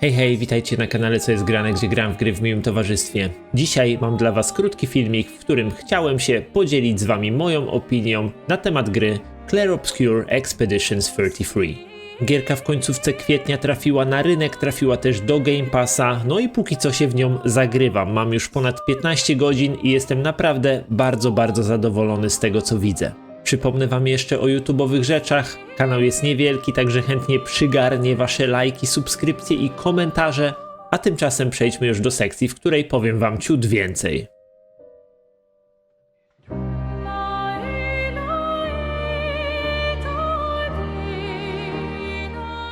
Hej, hej, witajcie na kanale Co jest grane, gdzie gram w gry w miłym towarzystwie. Dzisiaj mam dla was krótki filmik, w którym chciałem się podzielić z wami moją opinią na temat gry Clair Obscure Expeditions 33. Gierka w końcówce kwietnia trafiła na rynek, trafiła też do Game Passa, no i póki co się w nią zagrywam. Mam już ponad 15 godzin i jestem naprawdę bardzo, bardzo zadowolony z tego co widzę. Przypomnę wam jeszcze o YouTube'owych rzeczach. Kanał jest niewielki, także chętnie przygarnie wasze lajki, subskrypcje i komentarze. A tymczasem przejdźmy już do sekcji, w której powiem wam ciut więcej.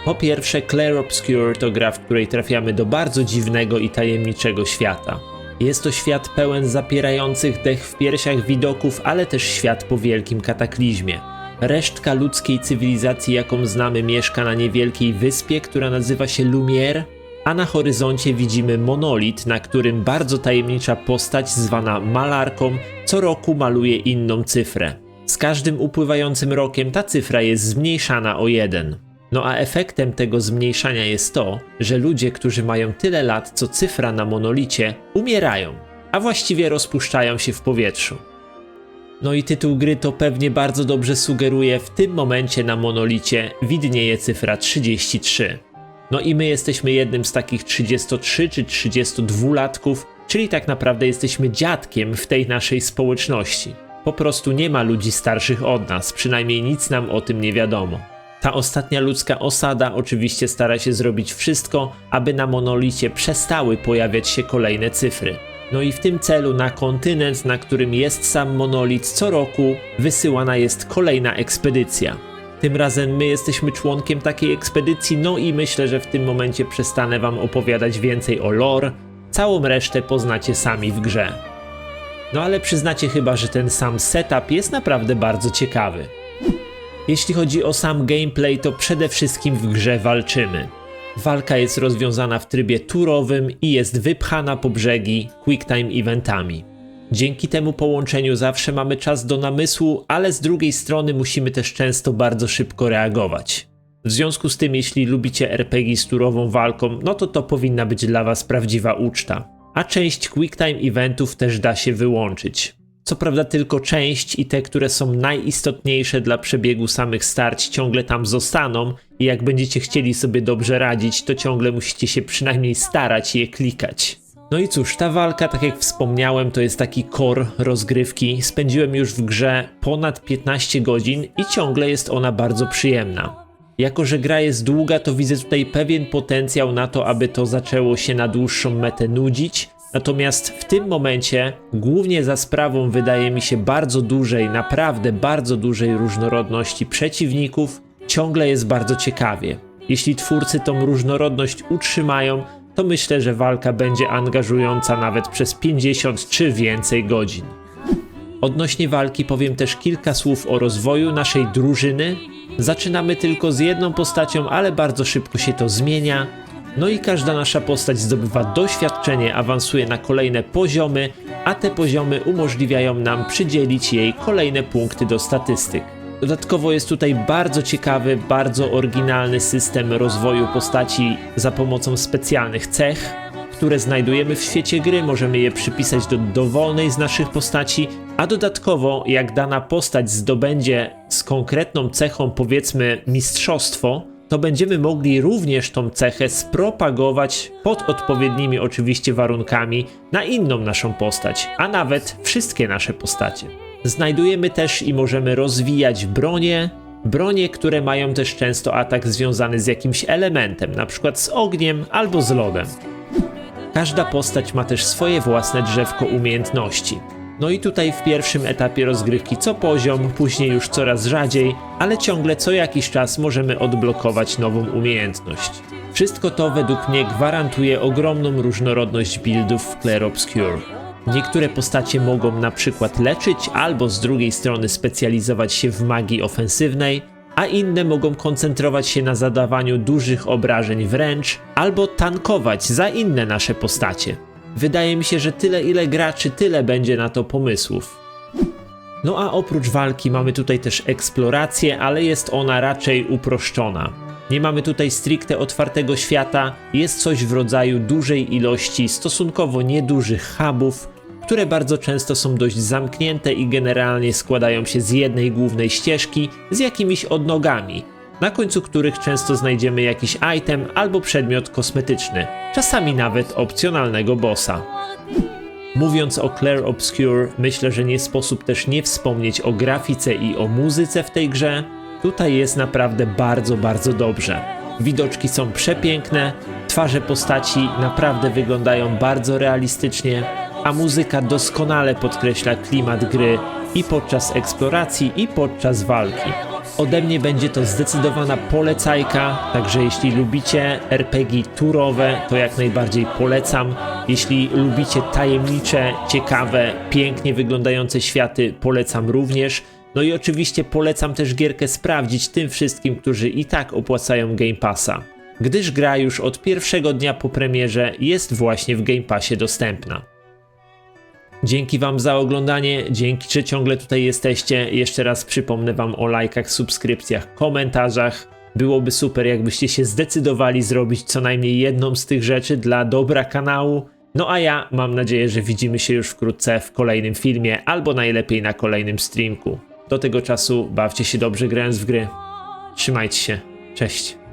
Po pierwsze, Clair Obscure to gra, w której trafiamy do bardzo dziwnego i tajemniczego świata. Jest to świat pełen zapierających dech w piersiach widoków, ale też świat po wielkim kataklizmie. Resztka ludzkiej cywilizacji, jaką znamy, mieszka na niewielkiej wyspie, która nazywa się Lumière, a na horyzoncie widzimy monolit, na którym bardzo tajemnicza postać zwana malarką co roku maluje inną cyfrę. Z każdym upływającym rokiem ta cyfra jest zmniejszana o jeden. No a efektem tego zmniejszania jest to, że ludzie, którzy mają tyle lat co cyfra na monolicie, umierają, a właściwie rozpuszczają się w powietrzu. No i tytuł gry to pewnie bardzo dobrze sugeruje, w tym momencie na monolicie widnieje cyfra 33. No i my jesteśmy jednym z takich 33 czy 32 latków, czyli tak naprawdę jesteśmy dziadkiem w tej naszej społeczności. Po prostu nie ma ludzi starszych od nas, przynajmniej nic nam o tym nie wiadomo. Ta ostatnia ludzka osada oczywiście stara się zrobić wszystko, aby na monolicie przestały pojawiać się kolejne cyfry. No i w tym celu na kontynent, na którym jest sam monolit, co roku wysyłana jest kolejna ekspedycja. Tym razem my jesteśmy członkiem takiej ekspedycji, no i myślę, że w tym momencie przestanę wam opowiadać więcej o lore. Całą resztę poznacie sami w grze. No ale przyznacie chyba, że ten sam setup jest naprawdę bardzo ciekawy. Jeśli chodzi o sam gameplay, to przede wszystkim w grze walczymy. Walka jest rozwiązana w trybie turowym i jest wypchana po brzegi quicktime eventami. Dzięki temu połączeniu zawsze mamy czas do namysłu, ale z drugiej strony musimy też często bardzo szybko reagować. W związku z tym, jeśli lubicie RPG z turową walką, no to to powinna być dla Was prawdziwa uczta. A część quicktime eventów też da się wyłączyć. Co prawda tylko część i te, które są najistotniejsze dla przebiegu samych starć ciągle tam zostaną i jak będziecie chcieli sobie dobrze radzić, to ciągle musicie się przynajmniej starać je klikać. No i cóż, ta walka, tak jak wspomniałem, to jest taki core rozgrywki. Spędziłem już w grze ponad 15 godzin i ciągle jest ona bardzo przyjemna. Jako, że gra jest długa, to widzę tutaj pewien potencjał na to, aby to zaczęło się na dłuższą metę nudzić, Natomiast w tym momencie, głównie za sprawą wydaje mi się bardzo dużej, naprawdę bardzo dużej różnorodności przeciwników, ciągle jest bardzo ciekawie. Jeśli twórcy tą różnorodność utrzymają, to myślę, że walka będzie angażująca nawet przez 50 czy więcej godzin. Odnośnie walki powiem też kilka słów o rozwoju naszej drużyny. Zaczynamy tylko z jedną postacią, ale bardzo szybko się to zmienia. No i każda nasza postać zdobywa doświadczenie, awansuje na kolejne poziomy, a te poziomy umożliwiają nam przydzielić jej kolejne punkty do statystyk. Dodatkowo jest tutaj bardzo ciekawy, bardzo oryginalny system rozwoju postaci za pomocą specjalnych cech, które znajdujemy w świecie gry, możemy je przypisać do dowolnej z naszych postaci, a dodatkowo jak dana postać zdobędzie z konkretną cechą powiedzmy mistrzostwo, to będziemy mogli również tą cechę spropagować pod odpowiednimi oczywiście warunkami na inną naszą postać, a nawet wszystkie nasze postacie. Znajdujemy też i możemy rozwijać bronie, bronie, które mają też często atak związany z jakimś elementem, na przykład z ogniem albo z lodem. Każda postać ma też swoje własne drzewko umiejętności. No i tutaj w pierwszym etapie rozgrywki co poziom, później już coraz rzadziej, ale ciągle co jakiś czas możemy odblokować nową umiejętność. Wszystko to według mnie gwarantuje ogromną różnorodność buildów w Clair Obscure. Niektóre postacie mogą na przykład leczyć albo z drugiej strony specjalizować się w magii ofensywnej, a inne mogą koncentrować się na zadawaniu dużych obrażeń wręcz albo tankować za inne nasze postacie. Wydaje mi się, że tyle ile graczy, tyle będzie na to pomysłów. No a oprócz walki mamy tutaj też eksplorację, ale jest ona raczej uproszczona. Nie mamy tutaj stricte otwartego świata, jest coś w rodzaju dużej ilości stosunkowo niedużych hubów, które bardzo często są dość zamknięte i generalnie składają się z jednej głównej ścieżki z jakimiś odnogami, na końcu których często znajdziemy jakiś item albo przedmiot kosmetyczny, czasami nawet opcjonalnego bossa. Mówiąc o Claire Obscure, myślę, że nie sposób też nie wspomnieć o grafice i o muzyce w tej grze. Tutaj jest naprawdę bardzo, bardzo dobrze. Widoczki są przepiękne, twarze postaci naprawdę wyglądają bardzo realistycznie, a muzyka doskonale podkreśla klimat gry i podczas eksploracji, i podczas walki. Ode mnie będzie to zdecydowana polecajka, także jeśli lubicie RPG turowe, to jak najbardziej polecam. Jeśli lubicie tajemnicze, ciekawe, pięknie wyglądające światy, polecam również. No i oczywiście polecam też gierkę sprawdzić tym wszystkim, którzy i tak opłacają Game Passa, gdyż gra już od pierwszego dnia po premierze jest właśnie w Game Passie dostępna. Dzięki Wam za oglądanie, dzięki, że ciągle tutaj jesteście. Jeszcze raz przypomnę Wam o lajkach, subskrypcjach, komentarzach. Byłoby super, jakbyście się zdecydowali zrobić co najmniej jedną z tych rzeczy dla dobra kanału. No a ja mam nadzieję, że widzimy się już wkrótce w kolejnym filmie, albo najlepiej na kolejnym streamku. Do tego czasu bawcie się dobrze grając w gry. Trzymajcie się. Cześć.